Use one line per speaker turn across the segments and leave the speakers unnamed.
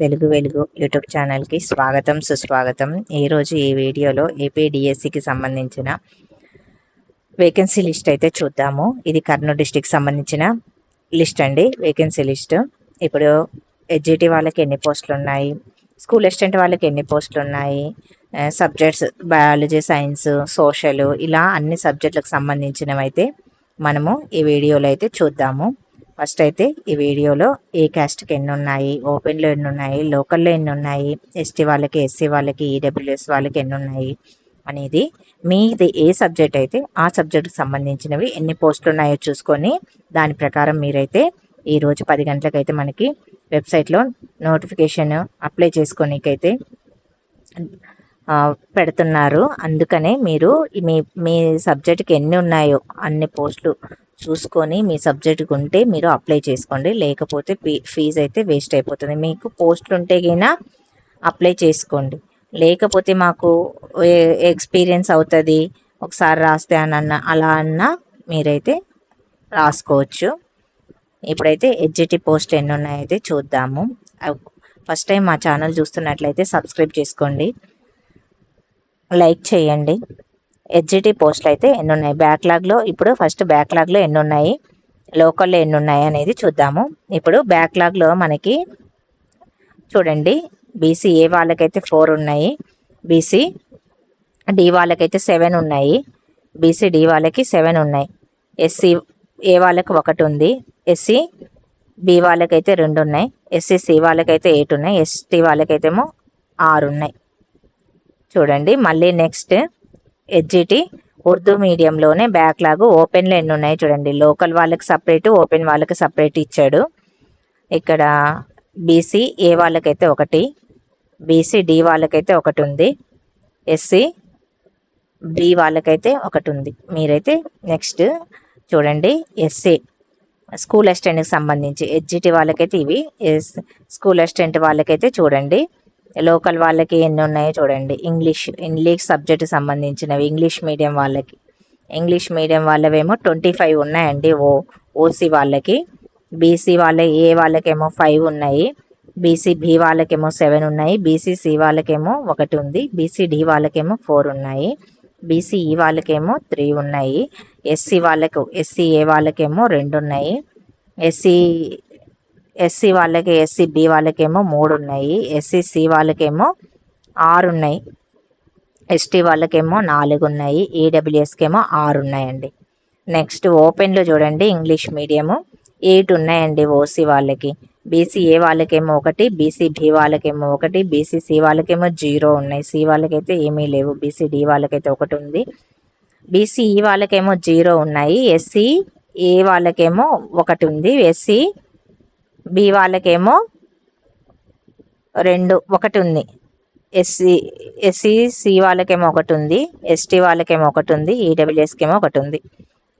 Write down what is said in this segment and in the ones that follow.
తెలుగు వెలుగు యూట్యూబ్ ఛానల్కి స్వాగతం సుస్వాగతం. ఈరోజు ఈ వీడియోలో ఏపీడిఎస్సికి సంబంధించిన వేకెన్సీ లిస్ట్ అయితే చూద్దాము. ఇది కర్నూలు డిస్టిక్ సంబంధించిన లిస్ట్ అండి వేకెన్సీ లిస్ట్. ఇప్పుడు హెచ్జిటి వాళ్ళకి ఎన్ని పోస్టులు ఉన్నాయి స్కూల్ అసిస్టెంట్ వాళ్ళకి ఎన్ని పోస్టులు ఉన్నాయి సబ్జెక్ట్స్ బయాలజీ సైన్స్ సోషల్ ఇలా అన్ని సబ్జెక్టులకు సంబంధించినవి అయితే మనము ఈ వీడియోలో అయితే చూద్దాము. ఫస్ట్ అయితే ఈ వీడియోలో ఏ క్యాస్ట్కి ఎన్ని ఉన్నాయి ఓపెన్లో ఎన్ని ఉన్నాయి లోకల్లో ఎన్ని ఉన్నాయి ఎస్టీ వాళ్ళకి ఎస్సీ వాళ్ళకి ఈడబ్ల్యూఎస్ వాళ్ళకి ఎన్ని ఉన్నాయి అనేది మీది ఏ సబ్జెక్ట్ అయితే ఆ సబ్జెక్ట్కి సంబంధించినవి ఎన్ని పోస్టులు ఉన్నాయో చూసుకొని దాని ప్రకారం మీరైతే ఈరోజు పది గంటలకైతే మనకి వెబ్సైట్లో నోటిఫికేషన్ అప్లై చేసుకోనికైతే పెడుతున్నారు. అందుకనే మీరు మీ మీ సబ్జెక్ట్కి ఎన్ని ఉన్నాయో అన్ని పోస్టులు చూసుకొని మీ సబ్జెక్ట్కి ఉంటే మీరు అప్లై చేసుకోండి. లేకపోతే ఫీ ఫీజు అయితే వేస్ట్ అయిపోతుంది. మీకు పోస్టులు ఉంటే కైనా అప్లై చేసుకోండి. లేకపోతే మాకు ఎక్స్పీరియన్స్ అవుతుంది ఒకసారి రాస్తే అని అన్న అలా అన్న మీరైతే రాసుకోవచ్చు. ఇప్పుడైతే ఎడ్జిటి పోస్ట్ ఎన్ని ఉన్నాయైతే చూద్దాము. ఫస్ట్ టైం మా ఛానల్ చూస్తున్నట్లయితే సబ్స్క్రైబ్ చేసుకోండి. లైక్ చేయండి. హెచ్జిటి పోస్టులు అయితే ఎన్ని ఉన్నాయి బ్యాక్లాగ్లో ఇప్పుడు ఫస్ట్ బ్యాక్లాగ్లో ఎన్ని ఉన్నాయి లోకల్లో ఎన్ని ఉన్నాయి అనేది చూద్దాము. ఇప్పుడు బ్యాక్లాగ్లో మనకి చూడండి. బీసీ ఏ వాళ్ళకైతే ఫోర్ ఉన్నాయి. బీసీ డి వాళ్ళకైతే సెవెన్ ఉన్నాయి. బీసీ డి వాళ్ళకి సెవెన్ ఉన్నాయి. ఎస్సీ ఏ వాళ్ళకి ఒకటి ఉంది. ఎస్సీ బి వాళ్ళకైతే రెండు ఉన్నాయి. ఎస్సీ సి వాళ్ళకైతే ఎయిట్ ఉన్నాయి. ఎస్టీ వాళ్ళకైతేమో ఆరు ఉన్నాయి. చూడండి. మళ్ళీ నెక్స్ట్ హెచ్జిటి ఉర్దూ మీడియంలోనే బ్యాక్లాగ్ ఓపెన్లో ఎన్ని ఉన్నాయి చూడండి. లోకల్ వాళ్ళకి సపరేట్ ఓపెన్ వాళ్ళకి సపరేట్ ఇచ్చాడు. ఇక్కడ బీసీ ఏ వాళ్ళకైతే ఒకటి బీసీ డి వాళ్ళకైతే ఒకటి ఉంది. ఎస్సీ బి వాళ్ళకైతే ఒకటి ఉంది. మీరైతే నెక్స్ట్ చూడండి. ఎస్సీ స్కూల్ అసిస్టెంట్కి సంబంధించి హెచ్జిటి వాళ్ళకైతే ఇవి. ఎస్ స్కూల్ అసిస్టెంట్ వాళ్ళకైతే చూడండి. లోకల్ వాళ్ళకి ఎన్ని ఉన్నాయో చూడండి. ఇంగ్లీష్ ఇంగ్లీష్ సబ్జెక్ట్ సంబంధించినవి ఇంగ్లీష్ మీడియం వాళ్ళకి. ఇంగ్లీష్ మీడియం వాళ్ళవేమో ట్వంటీ ఫైవ్ ఉన్నాయండి. ఓ ఓసీ వాళ్ళకి. బీసీ వాళ్ళ ఏ వాళ్ళకేమో ఫైవ్ ఉన్నాయి. బీసీ బి వాళ్ళకేమో సెవెన్ ఉన్నాయి. బీసీ సి వాళ్ళకేమో ఒకటి ఉంది. బీసీ డి వాళ్ళకేమో ఫోర్ ఉన్నాయి. బీసీఈ వాళ్ళకేమో త్రీ ఉన్నాయి. ఎస్సీ వాళ్ళకు ఎస్సీ ఏ వాళ్ళకేమో రెండు ఉన్నాయి. ఎస్సీ ఎస్సీ వాళ్ళకి ఎస్సీ బి వాళ్ళకేమో మూడు ఉన్నాయి. ఎస్సీ సి వాళ్ళకేమో ఆరు ఉన్నాయి. ఎస్టీ వాళ్ళకేమో నాలుగు ఉన్నాయి. ఈడబ్ల్యూఎస్కేమో ఆరు ఉన్నాయండి. నెక్స్ట్ ఓపెన్లో చూడండి ఇంగ్లీష్ మీడియము ఎయిట్ ఉన్నాయండి ఓసీ వాళ్ళకి. బీసీ ఏ వాళ్ళకేమో ఒకటి బీసీ బి వాళ్ళకేమో ఒకటి బీసీ సి వాళ్ళకేమో జీరో ఉన్నాయి. సి వాళ్ళకైతే ఏమీ లేవు. బీసీ డి వాళ్ళకైతే ఒకటి ఉంది. బీసీ ఈ e వాళ్ళకేమో జీరో ఉన్నాయి. ఎస్సీ ఏ వాళ్ళకేమో ఒకటి ఉంది. ఎస్సీ బి వాళ్ళకేమో రెండు ఒకటి ఉంది. ఎస్సీ ఎస్సీ సి వాళ్ళకేమో ఒకటి ఉంది. ఎస్టీ వాళ్ళకేమో ఒకటి ఉంది. ఈడబ్ల్యూఎస్కేమో ఒకటి ఉంది.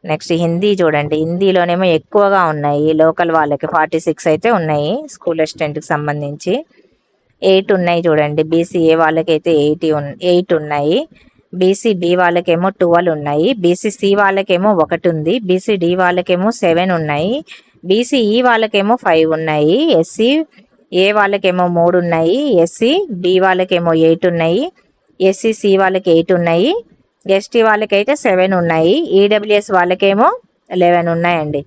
నెక్స్ట్ హిందీ చూడండి. హిందీలోనేమో ఎక్కువగా ఉన్నాయి. లోకల్ వాళ్ళకి ఫార్టీ సిక్స్ అయితే ఉన్నాయి. స్కూల్ అసిస్టెంట్కి సంబంధించి ఎయిట్ ఉన్నాయి చూడండి. బీసీఏ వాళ్ళకైతే ఎయిటీ ఉన్ ఎయిట్ ఉన్నాయి. బీసీ బి వాళ్ళకేమో ట్వెల్వ్ ఉన్నాయి. బీసీ సి వాళ్ళకేమో ఒకటి ఉంది. బీసీ డి వాళ్ళకేమో సెవెన్ ఉన్నాయి. బీసీ ఈ వాళ్ళకేమో ఫైవ్ ఉన్నాయి. ఎస్సీ ఏ వాళ్ళకేమో మూడు ఉన్నాయి. ఎస్సీ బి వాళ్ళకేమో ఎయిట్ ఉన్నాయి. ఎస్సీ సి వాళ్ళకి ఎయిట్ ఉన్నాయి. ఎస్టీ వాళ్ళకైతే సెవెన్ ఉన్నాయి. ఈడబ్ల్యూఎస్ వాళ్ళకేమో లెవెన్ ఉన్నాయండి.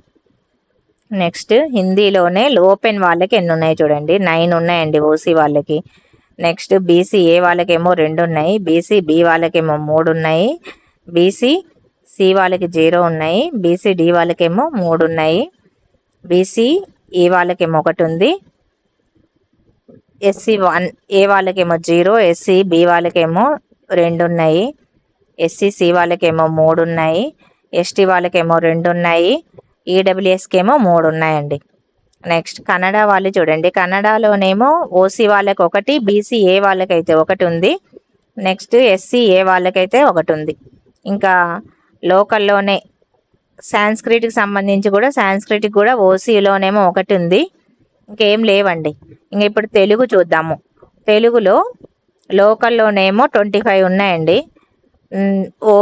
నెక్స్ట్ హిందీలోనే ఓపెన్ వాళ్ళకి ఎన్ని ఉన్నాయి చూడండి. నైన్ ఉన్నాయండి ఓసీ వాళ్ళకి. నెక్స్ట్ బీసీ ఏ వాళ్ళకేమో రెండు ఉన్నాయి. బీసీ బి వాళ్ళకేమో మూడు ఉన్నాయి. బీసీ సి వాళ్ళకి జీరో ఉన్నాయి. బీసీ డి వాళ్ళకేమో మూడు ఉన్నాయి. బీసీ ఏ e వాళ్ళకేమో ఒకటి ఉంది. ఎస్సీ వన్ ఏ వాళ్ళకేమో జీరో ఎస్సీ బి వాళ్ళకేమో రెండు ఉన్నాయి. ఎస్సీ సి వాళ్ళకేమో మూడు ఉన్నాయి. ఎస్టీ వాళ్ళకేమో రెండు ఉన్నాయి. ఈడబ్ల్యూఎస్కి ఏమో మూడు ఉన్నాయండి. నెక్స్ట్ కన్నడ వాళ్ళు చూడండి. కన్నడలోనేమో ఓసీ వాళ్ళకి ఒకటి బీసీ ఏ వాళ్ళకైతే ఒకటి ఉంది. నెక్స్ట్ ఎస్సీ ఏ వాళ్ళకైతే ఒకటి ఉంది. ఇంకా లోకల్లోనే సాంస్క్రిట్కి సంబంధించి కూడా సాంస్క్రిట్ కూడా ఓసీలోనేమో ఒకటి ఉంది ఇంకేం లేవండి. ఇంక ఇప్పుడు తెలుగు చూద్దాము. తెలుగులో లోకల్లోనేమో ట్వంటీ ఫైవ్ ఉన్నాయండి. ఓ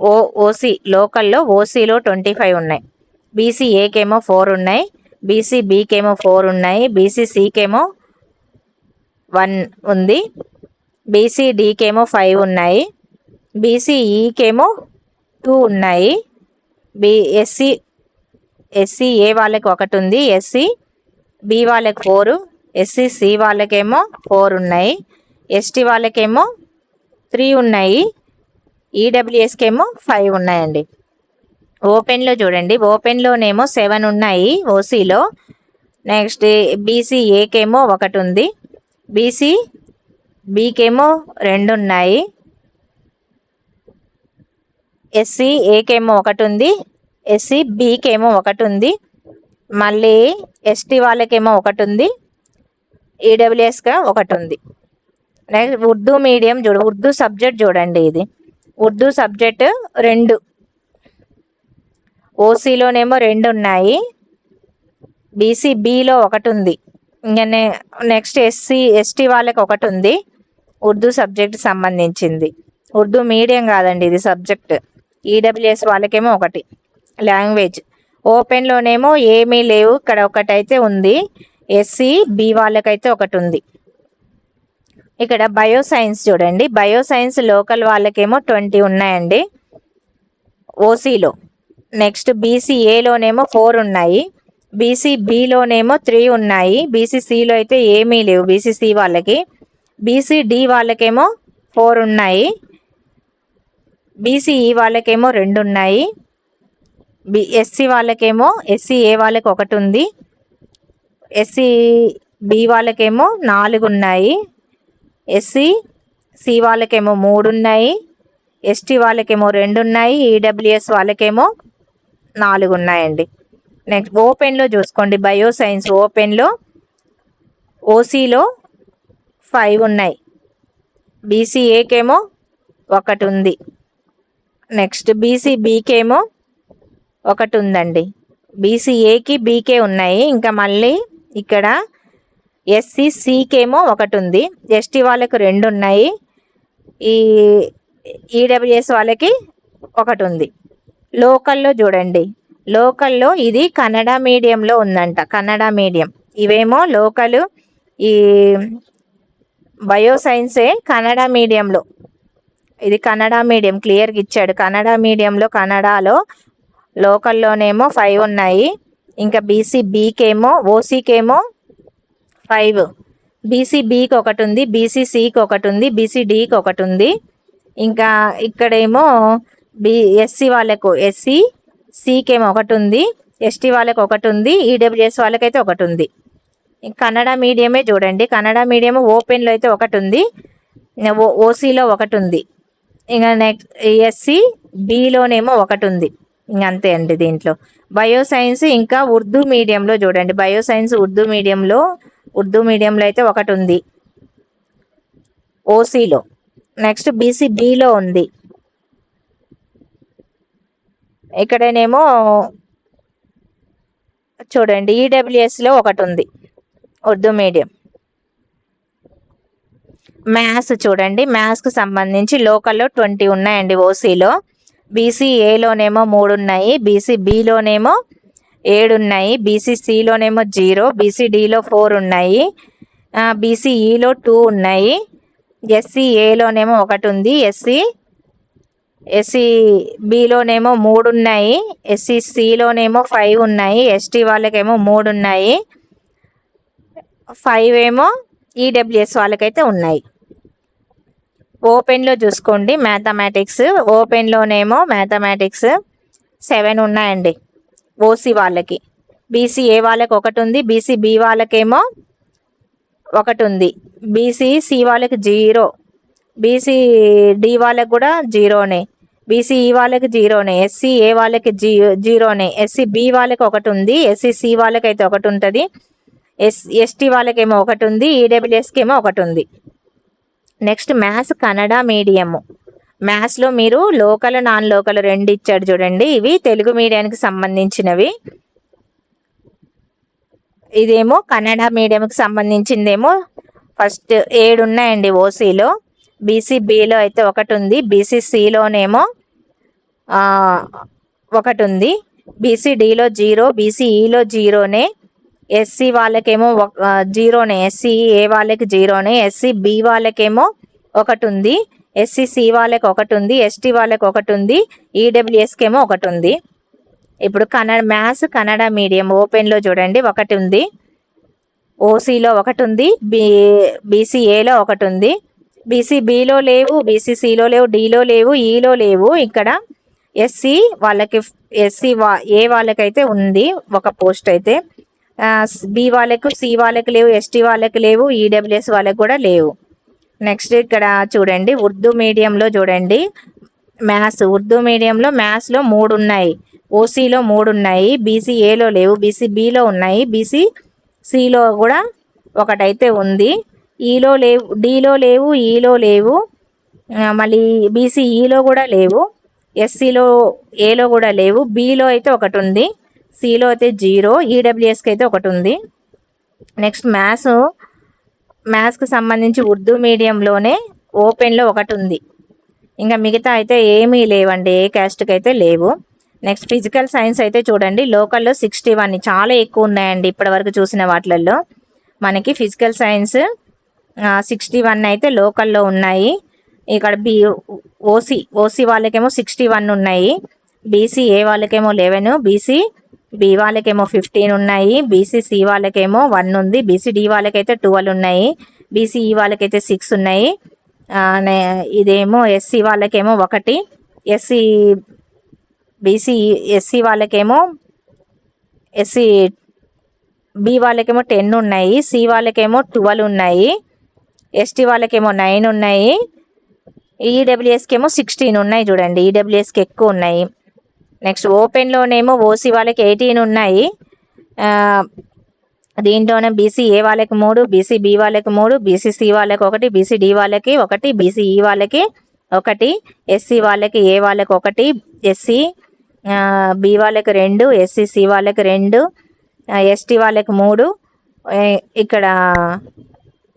ఓ ఓసీ లోకల్లో ఓసీలో ట్వంటీ ఫైవ్ ఉన్నాయి. బీసీ ఏకేమో ఫోర్ ఉన్నాయి. బీసీ బీకేమో ఫోర్ ఉన్నాయి. బీసీ సికేమో వన్ ఉంది. బీసీ డీకేమో ఫైవ్ ఉన్నాయి. బీసీఈకేమో టూ ఉన్నాయి. బి ఎస్సీ ఎస్సీ ఏ వాళ్ళకి ఒకటి ఉంది. ఎస్సీ బి e, వాళ్ళకి ఫోరు ఎస్సీ సి వాళ్ళకేమో ఫోర్ ఉన్నాయి. ఎస్టీ వాళ్ళకేమో త్రీ ఉన్నాయి. E, ఈడబ్ల్యూఎస్కేమో ఫైవ్ ఉన్నాయండి. ఓపెన్లో చూడండి. ఓపెన్లోనేమో సెవెన్ ఉన్నాయి ఓసీలో నెక్స్ట్ బీసీ ఏకేమో ఒకటి ఉంది. బీసీ బీకేమో రెండు ఉన్నాయి. ఎస్సీ ఏకేమో ఒకటి ఉంది ఎస్సీ బీకేమో ఒకటి ఉంది మళ్ళీ ఎస్టీ వాళ్ళకేమో ఒకటి ఉంది ఈడబ్ల్యూఎస్గా ఒకటి ఉంది నెక్స్ట్ ఉర్దూ మీడియం చూడు. ఉర్దూ సబ్జెక్ట్ చూడండి ఇది. ఉర్దూ సబ్జెక్ట్ రెండు. ఓసీలోనేమో రెండు ఉన్నాయి. బీసీ బీలో ఒకటి ఉంది ఇంకా నెక్స్ట్ ఎస్సీ ఎస్టీ వాళ్ళకి ఒకటి ఉంది ఉర్దూ సబ్జెక్ట్ సంబంధించింది. ఉర్దూ మీడియం కాదండి ఇది సబ్జెక్ట్. ఈడబ్ల్యూఎస్ వాళ్ళకేమో ఒకటి లాంగ్వేజ్. ఓపెన్లోనేమో ఏమీ లేవు ఇక్కడ ఒకటైతే ఉంది. ఎస్సీ బి వాళ్ళకైతే ఒకటి ఉంది. ఇక్కడ బయో సైన్స్ చూడండి. బయో సైన్స్ లోకల్ వాళ్ళకేమో ట్వంటీ ఉన్నాయండి. ఓసీలో నెక్స్ట్ బీసీఏలోనేమో ఫోర్ ఉన్నాయి. బీసీ బిలోనేమో త్రీ ఉన్నాయి. బీసీసీలో అయితే ఏమీ లేవు బీసీసీ వాళ్ళకి. బీసీడి వాళ్ళకేమో ఫోర్ ఉన్నాయి. బీసీఈ వాళ్ళకేమో రెండు ఉన్నాయి బి ఎస్సీ వాళ్ళకేమో ఎస్సీఏ వాళ్ళకి ఒకటి ఉంది ఎస్సీ బి వాళ్ళకేమో నాలుగు ఉన్నాయి ఎస్సీ సి వాళ్ళకేమో మూడు ఉన్నాయి ఎస్టీ వాళ్ళకేమో రెండు ఉన్నాయి ఈడబ్ల్యూఎస్ వాళ్ళకేమో నాలుగు ఉన్నాయండి నెక్స్ట్ ఓపెన్లో చూసుకోండి. బయో సైన్స్ ఓపెన్లో ఓసీలో ఫైవ్ ఉన్నాయి. బీసీఏకేమో ఒకటి ఉంది నెక్స్ట్ బీసీ బీకేమో ఒకటి ఉందండి బీసీఏకి బీకే ఉన్నాయి. ఇంకా మళ్ళీ ఇక్కడ ఎస్సీ సీకేమో ఒకటి ఉంది ఎస్టీ వాళ్ళకు రెండు ఉన్నాయి ఈ ఈడబ్ల్యూఎస్ వాళ్ళకి ఒకటి ఉంది లోకల్లో చూడండి. లోకల్లో ఇది కన్నడ మీడియంలో ఉందంట. కన్నడ మీడియం. ఇవేమో లోకల్ ఈ బయో సైన్సే కన్నడ మీడియంలో. ఇది కన్నడ మీడియం క్లియర్గా ఇచ్చాడు. కన్నడ మీడియంలో కన్నడలో లోకల్లోనేమో ఫైవ్ ఉన్నాయి. ఇంకా బీసీ బీకేమో ఓసీకేమో ఫైవ్ బీసీ బీకి ఒకటి ఉంది బీసీ సికి ఒకటి ఉంది బీసీ డికి ఒకటి ఉంది. ఇంకా ఇక్కడేమో బి ఎస్సీ వాళ్ళకు ఎస్సీ సీకేమో ఒకటి ఉంది ఎస్టీ వాళ్ళకి ఒకటి ఉంది ఈడబ్ల్యూఎస్ వాళ్ళకైతే ఒకటి ఉంది. కన్నడ మీడియమే చూడండి. కన్నడ మీడియం ఓపెన్లో అయితే ఒకటి ఉంది. ఓ ఓసీలో ఒకటి ఉంది. ఇంకా నెక్స్ట్ ఎస్సీ బిలోనేమో ఒకటి ఉంది ఇంకా అంతే అండి దీంట్లో. బయో సైన్స్ ఇంకా ఉర్దూ మీడియంలో చూడండి. బయో సైన్స్ ఉర్దూ మీడియంలో ఉర్దూ మీడియంలో అయితే ఒకటి ఉంది ఓసీలో నెక్స్ట్ బీసీ బిలో ఉంది. ఇక్కడనేమో చూడండి ఈడబ్ల్యూఎస్లో ఒకటి ఉంది ఉర్దూ మీడియం. మ్యాథ్స్ చూడండి. మ్యాథ్స్కి సంబంధించి లోకల్లో ట్వంటీ ఉన్నాయండి ఓసీలో. బీసీ ఏలోనేమో మూడు ఉన్నాయి బీసీ బిలోనేమో ఏడు ఉన్నాయి బీసీ సిలోనేమో జీరో బీసీ డిలో ఫోర్ ఉన్నాయి బీసీ ఈలో టూ ఉన్నాయి. ఎస్సీ ఏలోనేమో ఒకటి ఉంది ఎస్సీ ఎస్సీ బిలోనేమో మూడు ఉన్నాయి ఎస్సీ సిలోనేమో ఫైవ్ ఉన్నాయి ఎస్టీ వాళ్ళకేమో మూడు ఉన్నాయి ఫైవ్ ఏమో ఈడబ్ల్యూఎస్ వాళ్ళకైతే ఉన్నాయి. ఓపెన్లో చూసుకోండి. మ్యాథమెటిక్స్ ఓపెన్లోనేమో మ్యాథమెటిక్స్ సెవెన్ ఉన్నాయండి. ఓసీ వాళ్ళకి. బీసీ ఏ వాళ్ళకి ఒకటి ఉంది. బీసీ బి వాళ్ళకేమో ఒకటి ఉంది. బీసీ సి వాళ్ళకి జీరో. బీసీ డి వాళ్ళకి కూడా జీరోనే. బీసీ ఈ వాళ్ళకి జీరోనే. ఎస్సీ ఏ వాళ్ళకి జీ జీరోనే. ఎస్సీ బి వాళ్ళకి ఒకటి ఉంది. ఎస్సీ సి వాళ్ళకి అయితే ఒకటి ఉంటుంది. ఎస్ ఎస్టీ వాళ్ళకేమో ఒకటి ఉంది. ఈడబ్ల్యూఎస్కి ఏమో ఒకటి ఉంది. Next maths Kannada medium. మ్యాథ్స్లో మీరు లోకల్ నాన్ లోకల్ రెండు ఇచ్చాడు చూడండి. ఇవి తెలుగు మీడియానికి సంబంధించినవి. ఇదేమో కన్నడ మీడియంకి సంబంధించిందేమో. ఫస్ట్ ఏడు ఉన్నాయండి ఓసీలో. బీసీ బిలో అయితే ఒకటి ఉంది. బీసీ సిలోనేమో ఒకటి ఉంది. బీసీ డీలో జీరో బీసీ ఈలో జీరోనే. ఎస్సీ వాళ్ళకేమో ఒక- జీరోనే. ఎస్సీ ఏ వాళ్ళకి జీరోనే. ఎస్సీ బి వాళ్ళకేమో ఒకటి ఉంది ఎస్సీ సి వాళ్ళకి ఒకటి ఉంది ఎస్టీ వాళ్ళకి ఒకటి ఉంది ఈడబ్ల్యూఎస్కి ఏమో ఒకటి ఉంది ఇప్పుడు కన్నడ మ్యాథ్స్ కన్నడ మీడియం ఓపెన్లో చూడండి. ఒకటి ఉంది ఓసీలో ఒకటి ఉంది బి బీసీఏలో ఒకటి ఉంది బీసీబీలో లేవు. బీసీసీలో లేవు. డీలో లేవు. E ఈలో లేవు. ఇక్కడ ఎస్సీ వాళ్ళకి ఎస్సీ వా ఏ వాళ్ళకైతే ఉంది ఒక పోస్ట్ అయితే. బి వాళ్ళకు సి వాళ్ళకి లేవు ఎస్టీ వాళ్ళకి లేవు ఈడబ్ల్యూఎస్ వాళ్ళకి కూడా లేవు. నెక్స్ట్ ఇక్కడ చూడండి ఉర్దూ మీడియంలో చూడండి. మ్యాథ్స్ ఉర్దూ మీడియంలో మ్యాథ్స్లో మూడు ఉన్నాయి ఓసీలో మూడు ఉన్నాయి బీసీ ఏలో లేవు బీసీ బిలో ఉన్నాయి బీసీ సిలో కూడా ఒకటైతే ఉంది. ఈలో లేవు డీలో లేవు ఈలో లేవు మళ్ళీ బీసీ ఈలో కూడా లేవు ఎస్సీలో ఏలో కూడా లేవు బిలో అయితే ఒకటి ఉంది సిలో అయితే జీరో ఈడబ్ల్యూఎస్కి అయితే ఒకటి ఉంది. నెక్స్ట్ మ్యాథ్స్ మ్యాథ్స్కి సంబంధించి ఉర్దూ మీడియంలోనే ఓపెన్లో ఒకటి ఉంది. ఇంకా మిగతా అయితే ఏమీ లేవండి ఏ క్యాస్ట్కి అయితే లేవు. నెక్స్ట్ ఫిజికల్ సైన్స్ అయితే చూడండి. లోకల్లో సిక్స్టీ వన్ చాలా ఎక్కువ ఉన్నాయండి ఇప్పటివరకు చూసిన వాటిలలో. మనకి ఫిజికల్ సైన్స్ సిక్స్టీ వన్ అయితే లోకల్లో ఉన్నాయి. ఇక్కడ బి ఓసీ ఓసీ వాళ్ళకేమో సిక్స్టీ వన్ ఉన్నాయి బీసీ ఏ వాళ్ళకేమో లెవెన్ బీసీ బి వాళ్ళకేమో ఫిఫ్టీన్ ఉన్నాయి బీసీ సి వాళ్ళకేమో వన్ ఉంది బీసీ డి వాళ్ళకైతే ట్వెల్వ్ ఉన్నాయి బీసీఈ వాళ్ళకైతే సిక్స్ ఉన్నాయి. ఇదేమో ఎస్సీ వాళ్ళకేమో ఒకటి ఎస్సీ బీసీ ఎస్సీ వాళ్ళకేమో ఎస్సీ బి వాళ్ళకేమో టెన్ ఉన్నాయి సి వాళ్ళకేమో ట్వెల్వ్ ఉన్నాయి ఎస్టీ వాళ్ళకేమో నైన్ ఉన్నాయి ఈడబ్ల్యూఎస్కి ఏమో సిక్స్టీన్ ఉన్నాయి చూడండి ఈడబ్ల్యూఎస్కి ఎక్కువ ఉన్నాయి. నెక్స్ట్ ఓపెన్లోనేమో ఓసీ వాళ్ళకి ఎయిటీన్ ఉన్నాయి. దీంట్లోనే బీసీ ఏ వాళ్ళకి మూడు బీసీ బి వాళ్ళకి మూడు బీసీ సి వాళ్ళకి ఒకటి బీసీ డి వాళ్ళకి ఒకటి బీసీఈ వాళ్ళకి ఒకటి ఎస్సీ వాళ్ళకి ఏ వాళ్ళకి ఒకటి ఎస్సీ బి వాళ్ళకి రెండు ఎస్సీసీ వాళ్ళకి రెండు ఎస్టీ వాళ్ళకి మూడు ఇక్కడ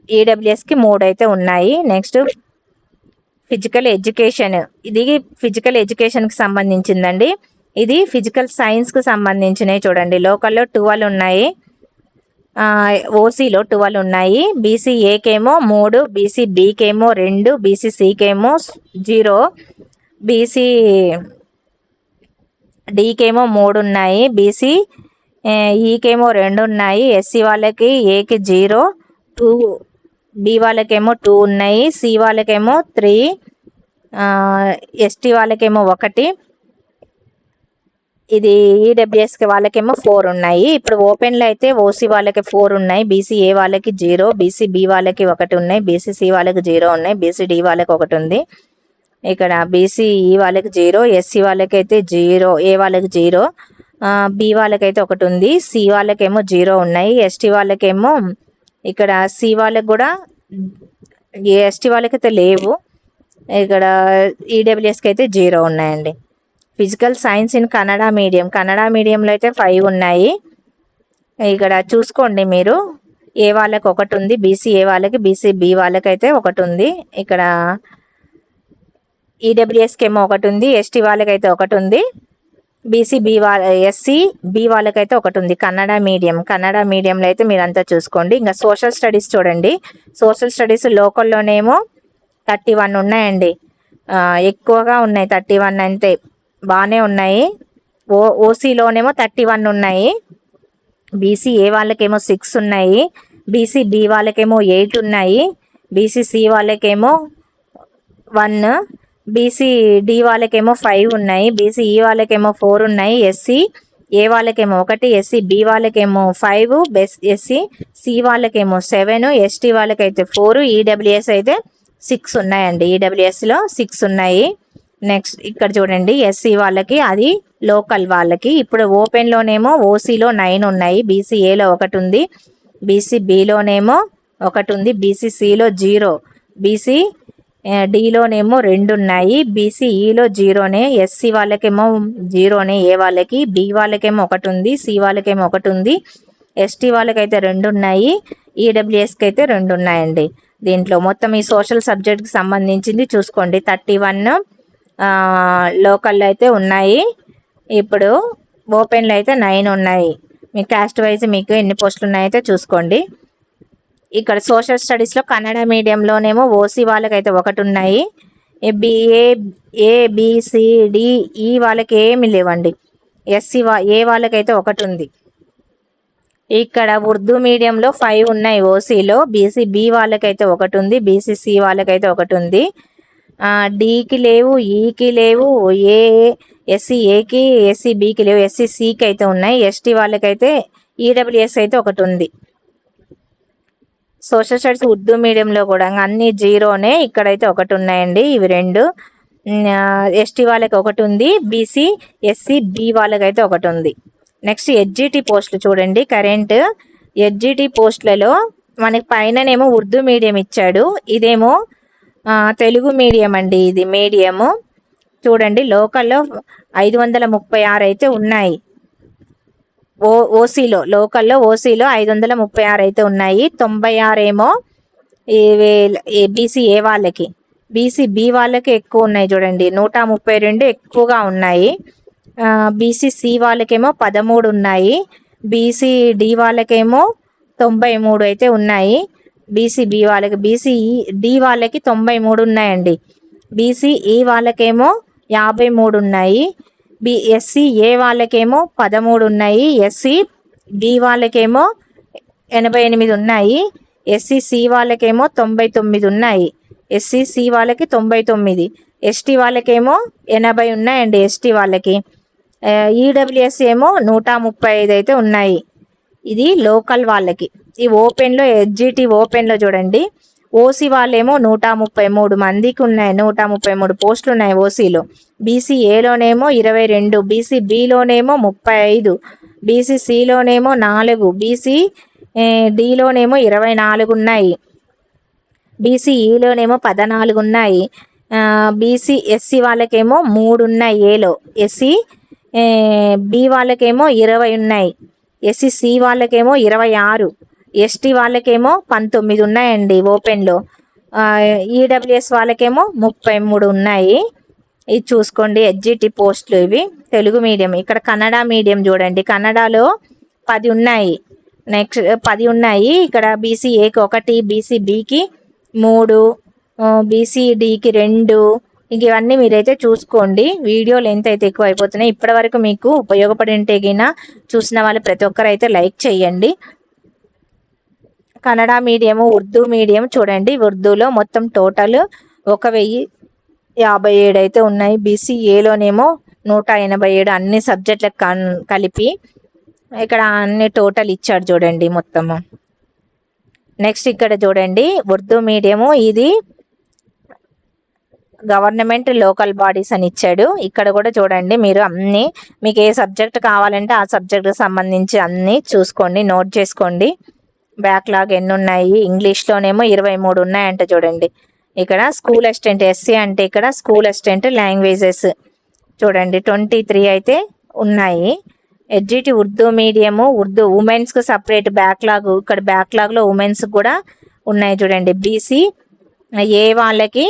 ఈడబ్ల్యూఎస్కి మూడు అయితే ఉన్నాయి. నెక్స్ట్ ఫిజికల్ ఎడ్యుకేషన్ ఇది ఫిజికల్ ఎడ్యుకేషన్కి సంబంధించిందండి. ఇది ఫిజికల్ సైన్స్కు సంబంధించినవి చూడండి. లోకల్లో ట్వెల్వ్ ఉన్నాయి. ఓసీలో ట్వెల్వ్ ఉన్నాయి. బీసీ ఏకేమో మూడు బీసీ బీకేమో రెండు బీసీ సికేమో జీరో బీసీ డీకేమో మూడు ఉన్నాయి. బీసీ ఈకేమో రెండు ఉన్నాయి. ఎస్సీ వాళ్ళకి ఏకి జీరో టూ బి వాళ్ళకేమో టూ ఉన్నాయి. సి వాళ్ళకేమో త్రీ ఎస్టీ వాళ్ళకేమో ఒకటి ఇది ఈడబ్ల్యూఎస్కి వాళ్ళకేమో ఫోర్ ఉన్నాయి. ఇప్పుడు ఓపెన్లో అయితే ఓసీ వాళ్ళకి ఫోర్ ఉన్నాయి. బీసీ ఏ వాళ్ళకి జీరో బీసీ బి వాళ్ళకి ఒకటి ఉన్నాయి. బీసీ సి వాళ్ళకి జీరో ఉన్నాయి. బీసీ డి వాళ్ళకి ఒకటి ఉంది. ఇక్కడ బీసీ వాళ్ళకి జీరో ఎస్సీ వాళ్ళకి అయితే జీరో ఏ వాళ్ళకి జీరో బి వాళ్ళకైతే ఒకటి ఉంది. సి వాళ్ళకేమో జీరో ఉన్నాయి. ఎస్టీ వాళ్ళకేమో ఇక్కడ సి వాళ్ళకి కూడా ఎస్టీ వాళ్ళకైతే లేవు. ఇక్కడ ఈడబ్ల్యూఎస్కి అయితే జీరో ఉన్నాయండి. Physical science in Kannada medium Kannada మీడియంలో అయితే ఫైవ్ ఉన్నాయి. ఇక్కడ చూసుకోండి మీరు. ఏ వాళ్ళకి ఒకటి ఉంది బీసీ ఏ వాళ్ళకి బీసీ బి వాళ్ళకి అయితే ఒకటి ఉంది. ఇక్కడ ఈడబ్ల్యూఎస్కి ఏమో ఒకటి ఉంది ఎస్టీ వాళ్ళకైతే ఒకటి ఉంది బీసీ బి వాళ్ళ ఎస్సీ బి వాళ్ళకైతే ఒకటి ఉంది. కన్నడ మీడియం కన్నడ మీడియంలో అయితే మీరంతా చూసుకోండి. ఇంకా సోషల్ స్టడీస్ చూడండి. సోషల్ స్టడీస్ లోకల్లోనేమో థర్టీ వన్ ఉన్నాయండి. ఎక్కువగా ఉన్నాయి థర్టీ వన్ అంతే బాగానే ఉన్నాయి. ఓ ఓసీలోనేమో థర్టీ వన్ ఉన్నాయి. బీసీ ఏ వాళ్ళకేమో సిక్స్ ఉన్నాయి. బీసీ బి వాళ్ళకేమో ఎయిట్ ఉన్నాయి. బీసీ సి వాళ్ళకేమో వన్ బీసీ డి వాళ్ళకేమో ఫైవ్ ఉన్నాయి. బీసీ ఈ వాళ్ళకేమో ఫోర్ ఉన్నాయి. ఎస్సీ ఏ వాళ్ళకేమో ఒకటి ఎస్సీ బి వాళ్ళకేమో ఫైవ్ బెస్ ఎస్సీ సి వాళ్ళకేమో సెవెన్ ఎస్టీ వాళ్ళకైతే ఫోర్ ఈడబ్ల్యూఎస్ అయితే సిక్స్ ఉన్నాయండి. ఈడబ్ల్యూఎస్లో సిక్స్ ఉన్నాయి. నెక్స్ట్ ఇక్కడ చూడండి ఎస్సీ వాళ్ళకి అది లోకల్ వాళ్ళకి. ఇప్పుడు ఓపెన్లోనేమో ఓసీలో నైన్ ఉన్నాయి. బీసీ ఏలో ఒకటి ఉంది. బీసీ బిలోనేమో ఒకటి ఉంది. బీసీ సిలో జీరో బీసీ డిలోనేమో రెండు ఉన్నాయి. బీసీ ఈలో జీరోనే ఎస్సీ వాళ్ళకేమో జీరోనే ఏ వాళ్ళకి బి వాళ్ళకేమో ఒకటి ఉంది సి వాళ్ళకేమో ఒకటి ఉంది. ఎస్టీ వాళ్ళకైతే రెండు ఉన్నాయి. ఈడబ్ల్యూఎస్కి అయితే రెండు ఉన్నాయండి. దీంట్లో మొత్తం ఈ సోషల్ సబ్జెక్ట్కి సంబంధించింది చూసుకోండి. థర్టీ వన్ లోకల్లో అయితే ఉన్నాయి. ఇప్పుడు ఓపెన్లో అయితే నైన్ ఉన్నాయి. మీ క్యాస్ట్ వైజ్ మీకు ఎన్ని పోస్టులు ఉన్నాయైతే చూసుకోండి. ఇక్కడ సోషల్ స్టడీస్లో కన్నడ మీడియంలోనేమో ఓసీ వాళ్ళకైతే ఒకటి ఉన్నాయి బిఏ ఏ బిసిడి వాళ్ళకి ఏమి లేవండి. ఎస్సీ వా ఏ వాళ్ళకైతే ఒకటి ఉంది ఇక్కడ ఉర్దూ మీడియంలో ఫైవ్ ఉన్నాయి ఓసీలో. బీసీ బి వాళ్ళకైతే ఒకటి ఉంది బీసీసీ వాళ్ళకైతే ఒకటి ఉంది డీకి లేవు e ఈకి లేవు ఏ ఎస్సీ ఏకి ఎస్సీ బికి లేవు ఎస్సీ సికి అయితే ఉన్నాయి. ఎస్టీ వాళ్ళకైతే e, ఈడబ్ల్యూఎస్ అయితే ఒకటి ఉంది. సోషల్ స్టడీస్ ఉర్దూ మీడియంలో కూడా అన్ని జీరోనే ఇక్కడైతే ఒకటి ఉన్నాయండి. ఇవి రెండు. ఎస్టీ వాళ్ళకి ఒకటి ఉంది. బీసీ ఎస్సీ బి వాళ్ళకైతే ఒకటి ఉంది. నెక్స్ట్ ఎడ్జిటి పోస్టులు చూడండి. కరెంట్ ఎడ్జిటి పోస్టులలో మనకి పైననేమో ఉర్దూ మీడియం ఇచ్చాడు. ఇదేమో తెలుగు మీడియం అండి ఇది మీడియము. చూడండి లోకల్లో ఐదు వందల ముప్పై ఆరు అయితే ఉన్నాయి. ఓ ఓసీలో లోకల్లో ఓసీలో ఐదు వందల ముప్పై ఆరు అయితే ఉన్నాయి. తొంభై ఆరు ఏమో బీసీ ఏ వాళ్ళకి? బీసీ బి వాళ్ళకి ఎక్కువ ఉన్నాయి చూడండి. నూట ముప్పై రెండు ఎక్కువగా ఉన్నాయి. బీసీ సి వాళ్ళకేమో పదమూడు ఉన్నాయి. బీసీ డి వాళ్ళకేమో తొంభై మూడు అయితే ఉన్నాయి. బీసీబీ వాళ్ళకి బీసీ డి e, వాళ్ళకి తొంభై మూడు ఉన్నాయండి. బీసీఈ e వాళ్ళకేమో యాభై మూడు ఉన్నాయి. బి ఎస్సీ ఏ వాళ్ళకేమో పదమూడు ఉన్నాయి. ఎస్సీ డి వాళ్ళకేమో ఎనభై ఎనిమిది ఉన్నాయి. ఎస్సీ సి వాళ్ళకేమో తొంభై తొమ్మిది ఉన్నాయి. ఎస్సీ సి వాళ్ళకి తొంభై తొమ్మిది. ఎస్టీ వాళ్ళకేమో ఎనభై ఉన్నాయండి ఎస్టీ వాళ్ళకి. ఈడబ్ల్యూఎస్ ఏమో నూట ముప్పై ఐదు అయితే ఉన్నాయి. ఇది లోకల్ వాళ్ళకి. ఈ ఓపెన్లో ఎస్జిటి ఓపెన్లో చూడండి. ఓసీ వాళ్ళేమో నూట ముప్పై మూడు మందికి ఉన్నాయి నూట ముప్పై మూడు పోస్టులు ఉన్నాయి ఓసీలో బీసీ ఏలోనేమో ఇరవై రెండు బీసీ బిలోనేమో ముప్పై ఐదు బీసీ సిలోనేమో నాలుగు బీసీ డిలోనేమో ఇరవై నాలుగు ఉన్నాయి. బీసీ ఈలోనేమో పద్నాలుగు ఉన్నాయి. బీసీ ఎస్సీ వాళ్ళకేమో మూడు ఉన్నాయి ఏలో ఎస్సీ బి వాళ్ళకేమో ఇరవై ఉన్నాయి. ఎస్సీ సి వాళ్ళకేమో ఇరవై ఆరు. ఎస్టీ వాళ్ళకేమో పంతొమ్మిది ఉన్నాయండి ఓపెన్లో. ఈడబ్ల్యూఎస్ వాళ్ళకేమో ముప్పై మూడు ఉన్నాయి. ఇది చూసుకోండి ఎడ్జిటి పోస్టులు ఇవి. తెలుగు మీడియం. ఇక్కడ కన్నడ మీడియం చూడండి. కన్నడలో పది ఉన్నాయి. నెక్స్ట్ పది ఉన్నాయి. ఇక్కడ బీసీఏకి ఒకటి బీసీబీకి మూడు బీసీడీకి రెండు. ఇంక ఇవన్నీ మీరైతే చూసుకోండి. వీడియో లెంత్ అయితే ఎక్కువ అయిపోతున్నాయి. ఇప్పటి వరకు మీకు ఉపయోగపడి ఉంటే చూసిన వాళ్ళు ప్రతి ఒక్కరైతే లైక్ చేయండి. కన్నడ మీడియం ఉర్దూ మీడియం చూడండి. ఉర్దూలో మొత్తం టోటల్ ఒక వెయ్యి యాభై ఏడు అయితే ఉన్నాయి. బీసీఏలోనేమో నూట ఎనభై ఏడు అన్ని సబ్జెక్టులకు కలిపి ఇక్కడ అన్ని టోటల్ ఇచ్చాడు చూడండి మొత్తము నెక్స్ట్ ఇక్కడ చూడండి. ఉర్దూ మీడియము ఇది గవర్నమెంట్ లోకల్ బాడీస్ అని ఇచ్చాడు. ఇక్కడ కూడా చూడండి మీరు అన్ని మీకు ఏ సబ్జెక్ట్ కావాలంటే ఆ సబ్జెక్ట్కి సంబంధించి అన్ని చూసుకోండి నోట్ చేసుకోండి. బ్యాక్లాగ్ ఎన్ని ఉన్నాయి ఇంగ్లీష్లోనేమో ఇరవై మూడు ఉన్నాయంట చూడండి. ఇక్కడ స్కూల్ అసిస్టెంట్ ఎస్సీ అంటే ఇక్కడ స్కూల్ అసిస్టెంట్ లాంగ్వేజెస్. చూడండి ట్వంటీ త్రీ అయితే ఉన్నాయి. ఎడ్జిటి ఉర్దూ మీడియము ఉర్దూ ఉమెన్స్కి సపరేట్ బ్యాక్లాగ్ ఇక్కడ బ్యాక్లాగ్లో ఉమెన్స్ కూడా ఉన్నాయి చూడండి. బీసీ ఏ వాళ్ళకి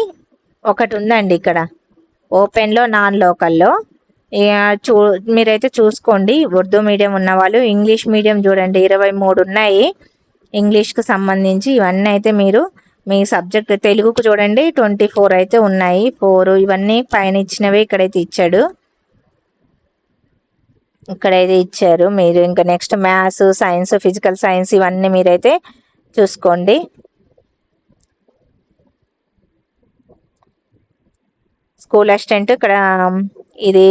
ఒకటి ఉందండి ఇక్కడ. ఓపెన్లో నాన్ లోకల్లో. చూ మీరైతే చూసుకోండి. ఉర్దూ మీడియం ఉన్న వాళ్ళు ఇంగ్లీష్ మీడియం చూడండి ఇరవై మూడు ఉన్నాయి ఇంగ్లీష్కి సంబంధించి ఇవన్నీ అయితే మీరు మీ సబ్జెక్ట్ తెలుగుకు చూడండి. ట్వంటీ ఫోర్ అయితే ఉన్నాయి. ఫోర్ ఇవన్నీ పైన ఇచ్చినవి ఇక్కడైతే ఇచ్చాడు. ఇక్కడైతే ఇచ్చారు. మీరు ఇంకా next maths science physical science ఇవన్నీ మీరైతే చూసుకోండి. స్కూల్ అసిస్టెంట్ ఇక్కడ ఇది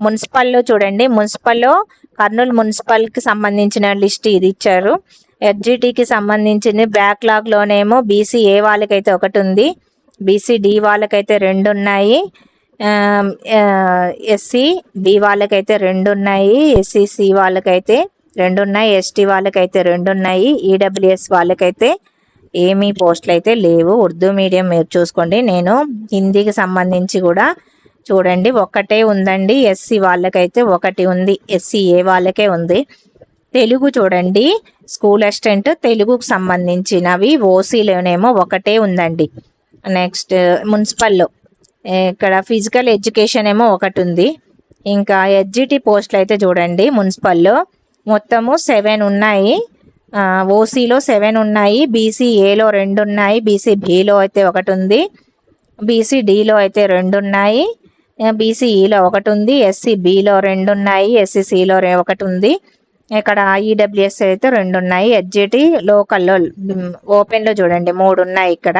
మున్సిపల్లో చూడండి. మున్సిపల్లో కర్నూలు మున్సిపల్కి సంబంధించిన లిస్ట్ ఇది ఇచ్చారు. ఎడ్జిటీకి సంబంధించింది బ్యాక్లాగ్లోనేమో బీసీ ఏ వాళ్ళకైతే ఒకటి ఉంది బీసీ డి వాళ్ళకైతే రెండు ఉన్నాయి ఎస్సీ బి వాళ్ళకైతే రెండు ఉన్నాయి ఎస్సీసీ వాళ్ళకైతే రెండు ఉన్నాయి ఎస్టీ వాళ్ళకైతే రెండు ఉన్నాయి ఈడబ్ల్యూఎస్ వాళ్ళకైతే ఏమీ పోస్టులు అయితే లేవు. ఉర్దూ మీడియం మీరు చూసుకోండి. నేను హిందీకి సంబంధించి కూడా చూడండి ఒక్కటే ఉందండి ఎస్సీ వాళ్ళకైతే ఒకటి ఉంది ఎస్సీ ఏ వాళ్ళకే ఉంది. తెలుగు చూడండి స్కూల్ అసిస్టెంట్ తెలుగుకు సంబంధించినవి ఓసీలోనేమో ఒకటే ఉందండి. నెక్స్ట్ మున్సిపల్లో. ఇక్కడ ఫిజికల్ ఎడ్యుకేషన్ ఏమో ఒకటి ఉంది. ఇంకా హెచ్జిటి పోస్టులు అయితే చూడండి మున్సిపల్లో. మొత్తము సెవెన్ ఉన్నాయి. ఓసీలో సెవెన్ ఉన్నాయి బీసీ ఏలో రెండు ఉన్నాయి బీసీ బీలో అయితే ఒకటి ఉంది బీసీ డిలో అయితే రెండు ఉన్నాయి. బీసీఈలో ఒకటి ఉంది ఎస్సీ బిలో రెండు ఉన్నాయి ఎస్సీసీలో ఒకటి ఉంది ఇక్కడ ఈడబ్ల్యూఎస్ అయితే రెండు ఉన్నాయి హెచ్జిటి లోకల్లో ఓపెన్లో చూడండి మూడు ఉన్నాయి ఇక్కడ.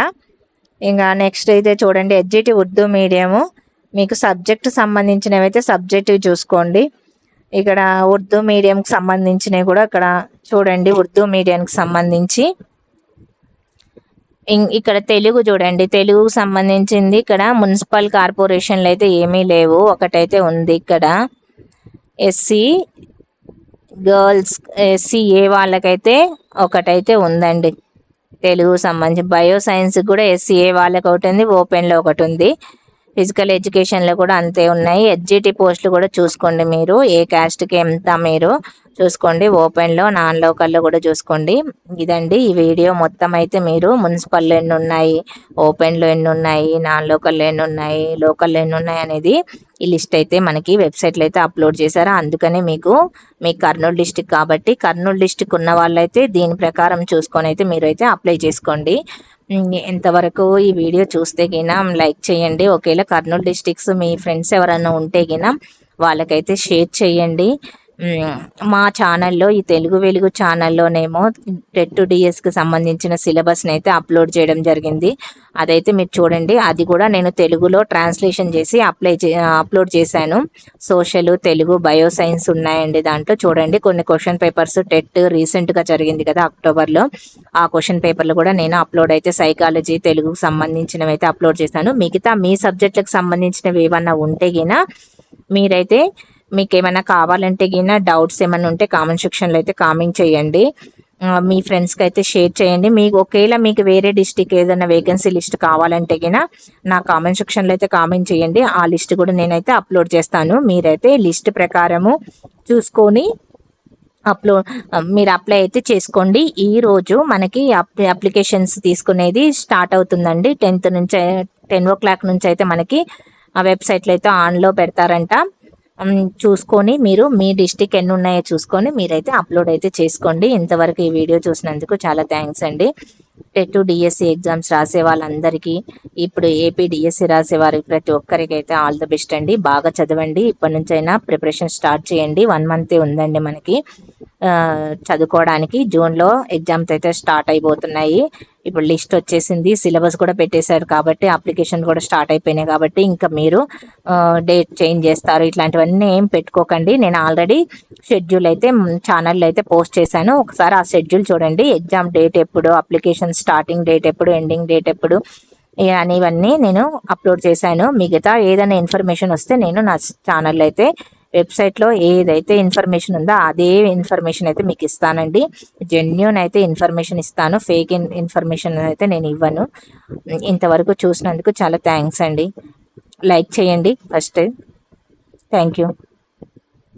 ఇంకా నెక్స్ట్ అయితే చూడండి హెచ్జిటి ఉర్దూ మీడియము. మీకు సబ్జెక్ట్ సంబంధించినవి అయితే సబ్జెక్టివ్ చూసుకోండి. ఇక్కడ ఉర్దూ మీడియంకి సంబంధించినవి కూడా ఇక్కడ చూడండి ఉర్దూ మీడియంకి సంబంధించి. ఇక్కడ తెలుగు చూడండి. తెలుగుకు సంబంధించింది ఇక్కడ మున్సిపల్ కార్పొరేషన్లు అయితే ఏమీ లేవు. ఒకటైతే ఉంది ఇక్కడ. ఎస్సీ గర్ల్స్ ఎస్సీ ఏ వాళ్ళకైతే ఒకటైతే ఉందండి. తెలుగు సంబంధించి బయో సైన్స్ కూడా ఎస్సీఏ వాళ్ళకి ఒకటి ఉంది ఓపెన్లో ఒకటి ఉంది. ఫిజికల్ ఎడ్యుకేషన్లో కూడా అంతే ఉన్నాయి. హెచ్జిటి పోస్టులు కూడా చూసుకోండి మీరు. ఏ క్యాస్ట్కి ఎంత మీరు చూసుకోండి. ఓపెన్లో నాన్ లోకల్లో కూడా చూసుకోండి. ఇదండి ఈ వీడియో. మొత్తం అయితే మీరు మున్సిపల్లో ఎన్ని ఉన్నాయి ఓపెన్లో ఎన్ని ఉన్నాయి నాన్ లోకల్లో ఎన్ని ఉన్నాయి లోకల్లో ఎన్ని ఉన్నాయి అనేది ఈ లిస్ట్ అయితే మనకి వెబ్సైట్లో అయితే అప్లోడ్ చేశారు. అందుకనే మీకు మీ కర్నూలు డిస్టిక్ కాబట్టి కర్నూలు డిస్టిక్ ఉన్న వాళ్ళైతే దీని ప్రకారం చూసుకొని అయితే మీరైతే అప్లై చేసుకోండి. ఎంతవరకు ఈ వీడియో చూస్తే గినా లైక్ చేయండి. ఒకవేళ కర్నూలు డిస్టిక్స్ మీ ఫ్రెండ్స్ ఎవరైనా ఉంటే గిన వాళ్ళకైతే షేర్ చేయండి. మా ఛానల్లో ఈ తెలుగు వెలుగు ఛానల్లోనేమో టెట్ టు డిఎస్కి సంబంధించిన సిలబస్ని అయితే అప్లోడ్ చేయడం జరిగింది. అదైతే మీరు చూడండి అది కూడా నేను తెలుగులో ట్రాన్స్లేషన్ చేసి అప్లై చే అప్లోడ్ చేశాను. సోషల్ తెలుగు బయో సైన్స్ ఉన్నాయండి దాంట్లో. చూడండి కొన్ని క్వశ్చన్ పేపర్స్ టెట్ రీసెంట్గా జరిగింది కదా అక్టోబర్లో ఆ క్వశ్చన్ పేపర్లు కూడా నేను అప్లోడ్ అయితే సైకాలజీ తెలుగుకు సంబంధించినవి అయితే అప్లోడ్ చేశాను. మిగతా మీ సబ్జెక్టులకు సంబంధించినవి ఏమన్నా ఉంటే గిన మీరైతే మీకు ఏమైనా కావాలంటే గిన డౌట్స్ ఏమైనా ఉంటే కామెంట్ సెక్షన్లో అయితే కామెంట్ చేయండి. మీ ఫ్రెండ్స్కి అయితే షేర్ చేయండి. మీకు ఒకేలా మీకు వేరే డిస్టిక్ ఏదైనా వేకెన్సీ లిస్ట్ కావాలంటే గిన నా కామెంట్ సెక్షన్లో అయితే కామెంట్ చేయండి. ఆ లిస్ట్ కూడా నేనైతే అప్లోడ్ చేస్తాను. మీరైతే లిస్ట్ ప్రకారము చూసుకొని అప్లోడ్ మీరు అప్లై అయితే చేసుకోండి. ఈ రోజు మనకి అప్- అప్లికేషన్స్ తీసుకునేది స్టార్ట్ అవుతుందండి. టెన్త్ నుంచి టెన్ ఓ క్లాక్ నుంచి అయితే మనకి ఆ వెబ్సైట్లో అయితే ఆన్లో పెడతారంట. చూసుకొని మీరు మీ డిస్టిక్ ఎన్ని ఉన్నాయో చూసుకొని మీరైతే అప్లోడ్ అయితే చేసుకోండి. ఇంతవరకు ఈ వీడియో చూసినందుకు చాలా థ్యాంక్స్ అండి. టెట్ డిఎస్సి ఎగ్జామ్స్ రాసే వాళ్ళందరికీ ఇప్పుడు ఏపీ డిఎస్సి రాసే వారికి ప్రతి ఒక్కరికి అయితే ఆల్ ద బెస్ట్ అండి. బాగా చదవండి. ఇప్పటి నుంచైనా అయినా ప్రిపరేషన్ స్టార్ట్ చేయండి. వన్ మంత్ ఉందండి మనకి. చదువుకోవడానికి. జూన్లో ఎగ్జామ్స్ అయితే స్టార్ట్ అయిపోతున్నాయి. ఇప్పుడు లిస్ట్ వచ్చేసింది సిలబస్ కూడా పెట్టేశారు కాబట్టి అప్లికేషన్ కూడా స్టార్ట్ అయిపోయినాయి కాబట్టి ఇంకా మీరు డేట్ చేంజ్ చేస్తారు. ఇట్లాంటివన్నీ ఏం పెట్టుకోకండి. నేను ఆల్రెడీ షెడ్యూల్ అయితే ఛానల్లో అయితే పోస్ట్ చేశాను. ఒకసారి ఆ షెడ్యూల్ చూడండి. ఎగ్జామ్ డేట్ ఎప్పుడు అప్లికేషన్ స్టార్టింగ్ డేట్ ఎప్పుడు ఎండింగ్ డేట్ ఎప్పుడు ఇ- అనేవన్నీ నేను అప్లోడ్ చేశాను. మిగతా ఏదైనా ఇన్ఫర్మేషన్ వస్తే నేను నా ఛానల్లో అయితే వెబ్సైట్లో ఏదైతే ఇన్ఫర్మేషన్ ఉందో అదే ఇన్ఫర్మేషన్ అయితే మీకు ఇస్తానండి. జెన్యున్ అయితే ఇన్ఫర్మేషన్ ఇస్తాను. ఫేక్ ఇన్ ఇన్ఫర్మేషన్ అయితే నేను ఇవ్వను. ఇంతవరకు చూసినందుకు చాలా థ్యాంక్స్ అండి. లైక్ చేయండి ఫస్ట్. Thank you.